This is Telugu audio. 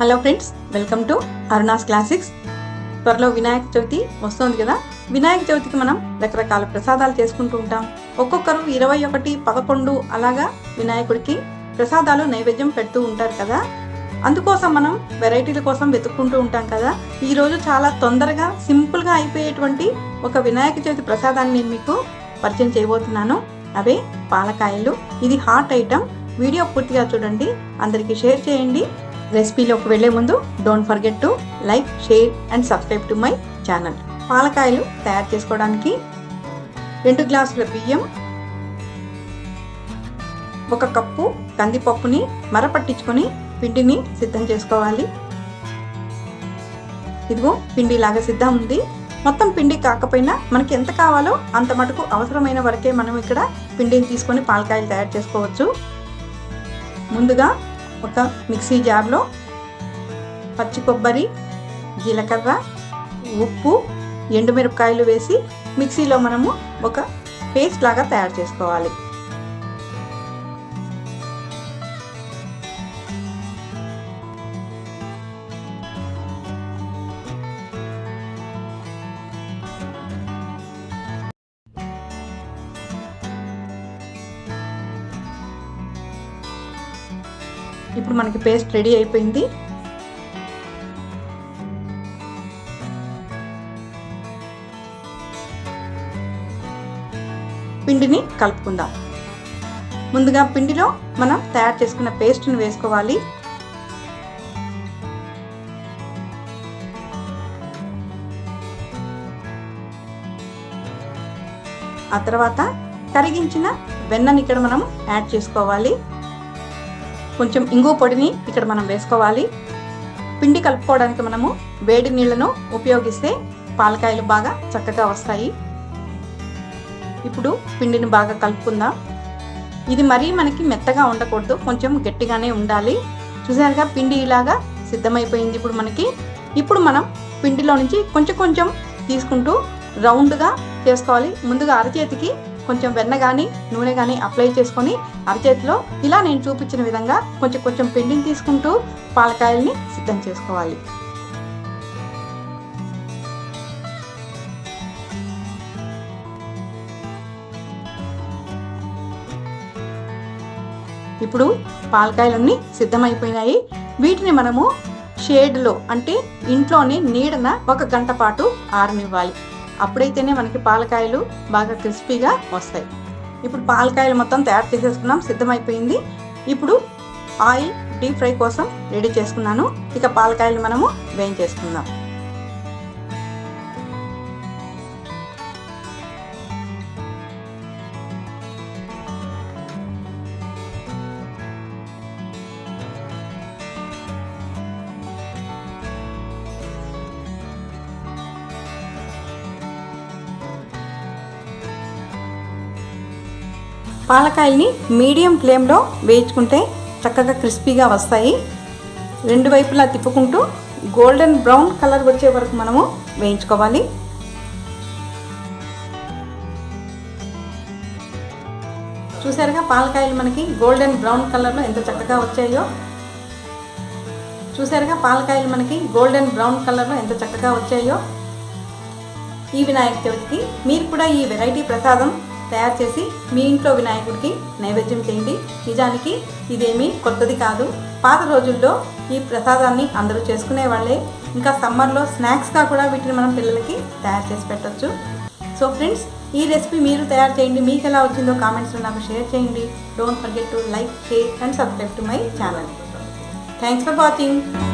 Hello friends welcome to Aruna's classics త్వరలో వినాయక చవితి వస్తుంది కదా? వినాయక చవితికి మనం రకరకాల ప్రసాదాలు చేసుకుంటూ ఉంటాం. ఒక్కొక్కరు ఇరవై ఒకటి పదకొండు అలాగా వినాయకుడికి ప్రసాదాలు నైవేద్యం పెడుతూ ఉంటారు కదా? అందుకోసం మనం వెరైటీల కోసం వెతుక్కుంటూ ఉంటాం కదా? ఈరోజు చాలా తొందరగా సింపుల్గా అయిపోయేటువంటి ఒక వినాయక చవితి ప్రసాదాన్ని నేను మీకు పరిచయం చేయబోతున్నాను. అవే పాలకాయలు. ఇది హాట్ ఐటమ్. వీడియో పూర్తిగా చూడండి. అందరికీ షేర్ చేయండి. రెసిపీలోకి వెళ్ళే ముందు don't forget to like share and subscribe to my channel పాలకాయలు తయారు చేసుకోవడానికి రెండు గ్లాసుల బియ్యం ఒక కప్పు కందిపప్పుని మరపట్టించుకొని పిండిని సిద్ధం చేసుకోవాలి. ఇదిగో పిండి లాగా సిద్ధం ఉంది. మొత్తం పిండి కాకపోయినా మనకి ఎంత కావాలో అంత మటుకు అవసరమైన వరకే మనం ఇక్కడ పిండిని తీసుకొని పాలకాయలు తయారు చేసుకోవచ్చు. ముందుగా ఒక మిక్సీ జార్లో పచ్చి కొబ్బరి జీలకర్ర ఉప్పు ఎండుమిరపకాయలు వేసి మిక్సీలో మనము ఒక పేస్ట్ లాగా తయారు చేసుకోవాలి. ఇప్పుడు మనకి పేస్ట్ రెడీ అయిపోయింది. పిండిని కలుపుకుందాం. ముందుగా పిండిలో మనం తయారు చేసుకున్న పేస్ట్ని వేసుకోవాలి. ఆ తర్వాత కరిగించిన వెన్నని ఇక్కడ మనం యాడ్ చేసుకోవాలి. కొంచెం ఇంగు పొడిని ఇక్కడ మనం వేసుకోవాలి. పిండి కలుపుకోవడానికి మనము వేడి నీళ్ళను ఉపయోగిస్తే పాలకాయలు బాగా చక్కగా వస్తాయి. ఇప్పుడు పిండిని బాగా కలుపుకుందాం. ఇది మరీ మనకి మెత్తగా ఉండకూడదు కొంచెం గట్టిగానే ఉండాలి. చూసారుగా పిండి ఇలాగా సిద్ధమైపోయింది ఇప్పుడు మనకి. ఇప్పుడు మనం పిండిలో నుంచి కొంచెం కొంచెం తీసుకుంటూ రౌండ్గా చేసుకోవాలి. ముందుగా అరచేతికి కొంచెం వెన్న కానీ నూనె కానీ అప్లై చేసుకొని అరచేతిలో ఇలా నేను చూపించిన విధంగా కొంచెం కొంచెం పిండిని తీసుకుంటూ పాలకాయల్ని సిద్ధం చేసుకోవాలి. ఇప్పుడు పాలకాయలన్నీ సిద్ధమైపోయినాయి. వీటిని మనము షేడ్లో అంటే ఇంట్లోనే నీడన ఒక గంట పాటు ఆరనివ్వాలి. అప్పుడైతేనే మనకి పాలకాయలు బాగా క్రిస్పీగా వస్తాయి. ఇప్పుడు పాలకాయలు మొత్తం తయారు చేసేసుకున్నాం సిద్ధమైపోయింది. ఇప్పుడు ఆయిల్ డీప్ ఫ్రై కోసం రెడీ చేసుకున్నాను. ఇక పాలకాయలు మనము వేయించేసుకుందాం. పాలకాయల్ని మీడియం ఫ్లేమ్లో వేయించుకుంటే చక్కగా క్రిస్పీగా వస్తాయి. రెండు వైపులా తిప్పుకుంటూ గోల్డెన్ బ్రౌన్ కలర్ వచ్చే వరకు మనము వేయించుకోవాలి. చూసారుగా పాలకాయలు మనకి గోల్డెన్ బ్రౌన్ కలర్లో ఎంత చక్కగా వచ్చాయో? చూసారుగా పాలకాయలు మనకి గోల్డెన్ బ్రౌన్ కలర్లో ఎంత చక్కగా వచ్చాయో? ఈ వినాయక చవితికి మీరు కూడా ఈ వెరైటీ ప్రసాదం తయారు చేసి మీ ఇంట్లో వినాయకుడికి నైవేద్యం చేయండి. నిజానికి ఇదేమీ కొత్తది కాదు. పాత రోజుల్లో ఈ ప్రసాదాన్ని అందరూ చేసుకునే వాళ్ళే. ఇంకా సమ్మర్లో స్నాక్స్గా కూడా వీటిని మనం పిల్లలకి తయారు చేసి పెట్టచ్చు. సో ఫ్రెండ్స్ ఈ రెసిపీ మీరు తయారు చేయండి. మీకు ఎలా వచ్చిందో కామెంట్స్లో నాకు షేర్ చేయండి. Don't forget to like share and subscribe to my channel thanks for watching